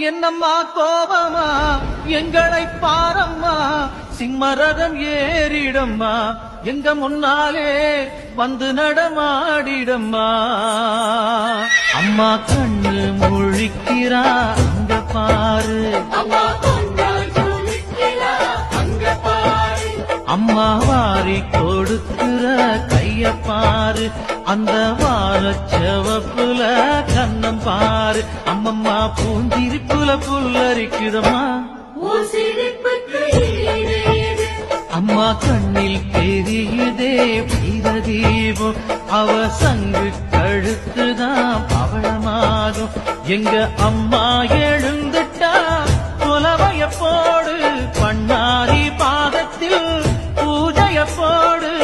என்னம்மா கோபமா? எங்களை பாரம்மா? சிம்மரதம் ஏறிடம்மா. எங்க முன்னாலே வந்து நடமாடிடம்மா. அம்மா கண்ணு முழிக்கிறா அங்க பாரு. அம்மா வாரி கொடுக்கிற கைய பாரு. அந்த வாரச்சவப்புல கண்ணம் பாரு. அம்மம்மா பூந்திருப்புல புல்லரிக்குதம்மா. அம்மா கண்ணில் தெரியுதே பீத தீபம் அவ சங்கு கழுத்துதான் பவளமாகும். எங்க அம்மா எழுந்துட்டா புலவைய போடு. பண்ணாரி பாதத்தில் பூஜைய போடு.